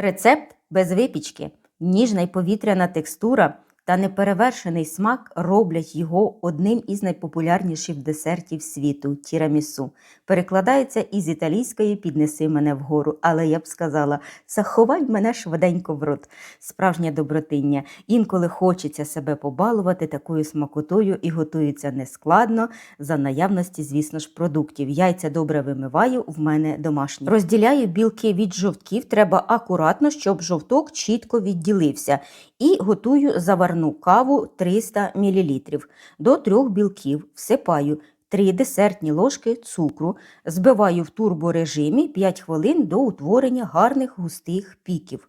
Рецепт без випічки, ніжна й повітряна текстура та неперевершений смак роблять його одним із найпопулярніших десертів світу тірамісу. Перекладається із італійської піднеси мене вгору, але я б сказала, заховай мене швиденько в рот. Справжнє добротиння. Інколи хочеться себе побалувати такою смакотою і готується нескладно за наявності, звісно ж, продуктів. Яйця добре вимиваю, в мене домашні. Розділяю білки від жовтків. Треба акуратно, щоб жовток чітко відділився. І готую заварну каву 300 мл. До трьох білків всипаю 3 десертні ложки цукру, збиваю в турборежимі 5 хвилин до утворення гарних густих піків.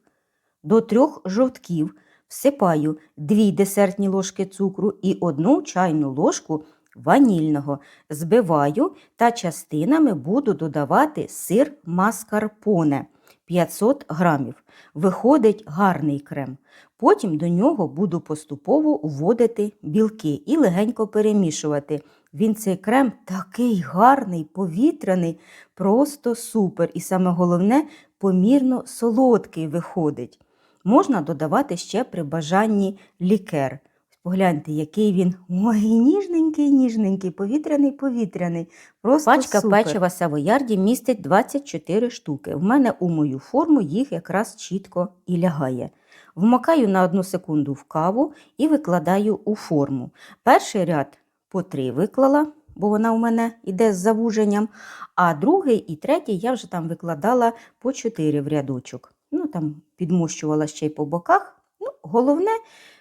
До трьох жовтків всипаю 2 десертні ложки цукру і 1 чайну ложку ванільного. Збиваю та частинами буду додавати сир маскарпоне 500 грамів. Виходить гарний крем. Потім до нього буду поступово вводити білки і легенько перемішувати. Він цей крем такий гарний, повітряний, просто супер. І саме головне, помірно солодкий виходить. Можна додавати ще при бажанні лікер. Погляньте, який він ой, ніжненький, ніжненький, повітряний, повітряний. Просто Пачка супер. печива Савоярді містить 24 штуки. В мене у мою форму їх якраз чітко і лягає. Вмикаю на одну секунду в каву і викладаю у форму. Перший ряд по три виклала, бо вона у мене йде з завуженням, а другий і третій я вже там викладала по 4 в рядочок. Ну, там підмощувала ще й по боках. Ну, головне,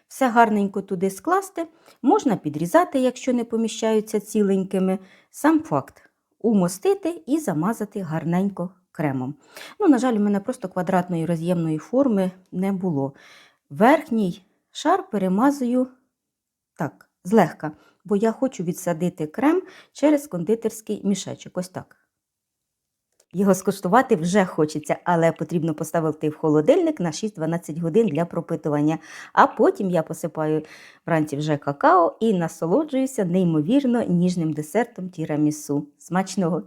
все гарненько туди скласти. Можна підрізати, якщо не поміщаються ціленькими. Сам факт умостити і замазати гарненько кремом. Ну, на жаль, у мене просто квадратної роз'ємної форми не було. Верхній шар перемазую так, злегка, бо я хочу відсадити крем через кондитерський мішечок. Ось так. Його скуштувати вже хочеться, але потрібно поставити в холодильник на 6-12 годин для пропитування. А потім я посипаю вранці вже какао і насолоджуюся неймовірно ніжним десертом тірамісу. Смачного!